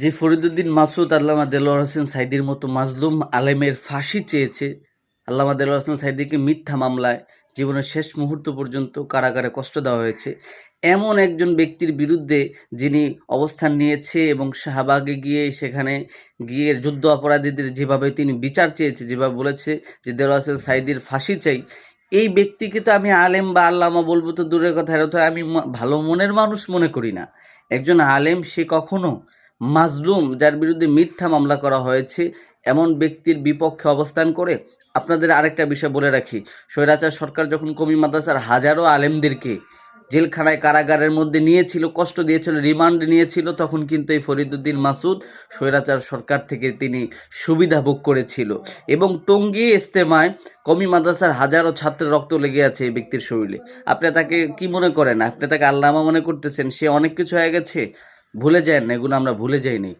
যে ফরিদুদ্দিন মাসুদ আল্লামা দেলোয়ার হোসেন সাইদির মতো মাজলুম আলেমের ফাঁসি চেয়েছে, আল্লামা দেলোয়ার হোসেন সাইদিকে মিথ্যা মামলায় জীবনের শেষ মুহূর্ত পর্যন্ত কারাগারে কষ্ট দেওয়া হয়েছে। এমন একজন ব্যক্তির বিরুদ্ধে যিনি অবস্থান নিয়েছে এবং শাহবাগে গিয়ে সেখানে গিয়ে যুদ্ধ অপরাধীদের যেভাবে তিনি বিচার চেয়েছে, যেভাবে বলেছে যে দেলোয়ার হোসেন সাইদির ফাঁসি চাই, এই ব্যক্তিকে তো আমি আলেম বা আল্লামা বলব তো দূরের কথা, এটা তো আমি ভালো মনের মানুষ মনে করি না। একজন আলেম সে কখনো মাজলুম, যার বিরুদ্ধে মিথ্যা মামলা করা হয়েছে, এমন ব্যক্তির বিপক্ষে অবস্থান করে আপনাদের আরেকটা বিষয় বলে রাখি। স্বৈরাচার সরকার যখন কমি মাদ্রাসার হাজারো আলেমদেরকে জেলখানায় কারাগারের মধ্যে নিয়েছিল, কষ্ট দিয়েছিল, রিমান্ড নিয়েছিল, তখন কিন্তু এই ফরিদুদ্দিন মাসুদ স্বৈরাচার সরকার থেকে তিনি সুবিধা ভোগ করেছিল। এবং টঙ্গী ইস্তেমায় কমি মাদ্রাসার হাজারো ছাত্রের রক্ত লেগে আছে এই ব্যক্তির শরীরে। আপনি তাকে কি মনে করেন? আপনি তাকে আল্লামা মনে করতেছেন? সে অনেক কিছু হয়ে গেছে? ভুলে যায় না এগুলো আমরা ভুলে যাইনি।